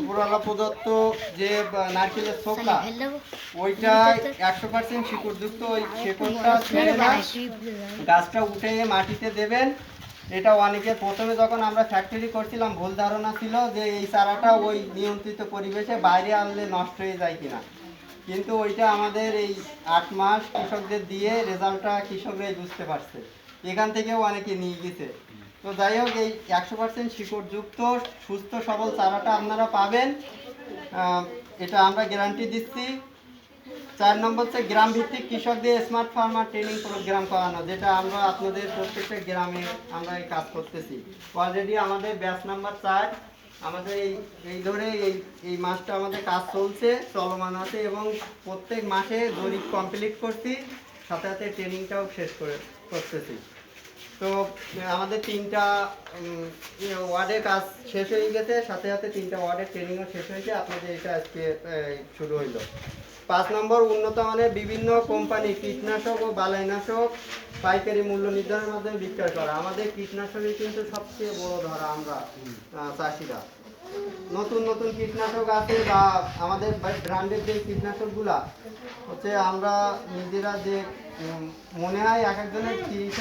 উপরওয়ালা প্রদত্ত যে নারকেলের ছোকা ওইটা একশো পার্সেন্ট শিকড়যুক্ত ওই শিকড়টা ছেড়ে গাছটা উঠে মাটিতে দেবেন। এটা অনেকে প্রথমে যখন আমরা ফ্যাক্টরি করছিলাম ভুল ধারণা ছিল যে এই চারাটা ওই নিয়ন্ত্রিত পরিবেশে বাইরে আনলে নষ্ট হয়ে যায় কিনা। কিন্তু ওইটা আমাদের এই আট মাস কৃষকদের দিয়ে রেজাল্টটা কৃষকরাই বুঝতে পারছে। এখান থেকেও অনেকে নিয়ে গেছে। তো যাই হোক, এই একশো পার্সেন্ট শিকড়যুক্ত, সুস্থ সবল চারাটা আপনারা পাবেন। এটা আমরা গ্যারান্টি দিচ্ছি। চার নম্বর হচ্ছে গ্রাম ভিত্তিক কৃষকদের স্মার্ট ফার্মার ট্রেনিং প্রোগ্রাম করানো, যেটা আমরা আপনাদের প্রত্যেকটা গ্রামে আমরা এই কাজ করতেছি। অলরেডি আমাদের ব্যাচ নাম্বার চার, আমাদের এই এই ধরে এই এই মাসটা আমাদের কাজ চলছে, চলমান আছে এবং প্রত্যেক মাসে জরিপ কমপ্লিট করছি, সাথে সাথে ট্রেনিংটাও শেষ করে, করতেছি। তো আমাদের তিনটা ইয়ে, কাজ শেষ হয়ে গেছে সাথে সাথে তিনটা ওয়ার্ডের ট্রেনিংও শেষ হয়েছে। আপনাদের এটা আজকে শুরু হইল। পাঁচ নম্বর উন্নত মানের বিভিন্ন কোম্পানি কীটনাশক ও বালাইনাশক পাইকারি মূল্য নির্ধারণের মাধ্যমে বিক্রয় করা। আমাদের কীটনাশকের কিন্তু সবচেয়ে বড় ধরা আমরা চাষিরা। নতুন নতুন কীটনাশক আছে বা আমাদের ব্র্যান্ডের যে কীটনাশকগুলা হচ্ছে আমরা নিজেরা যে মনে হয় এক একজনের তিরিশ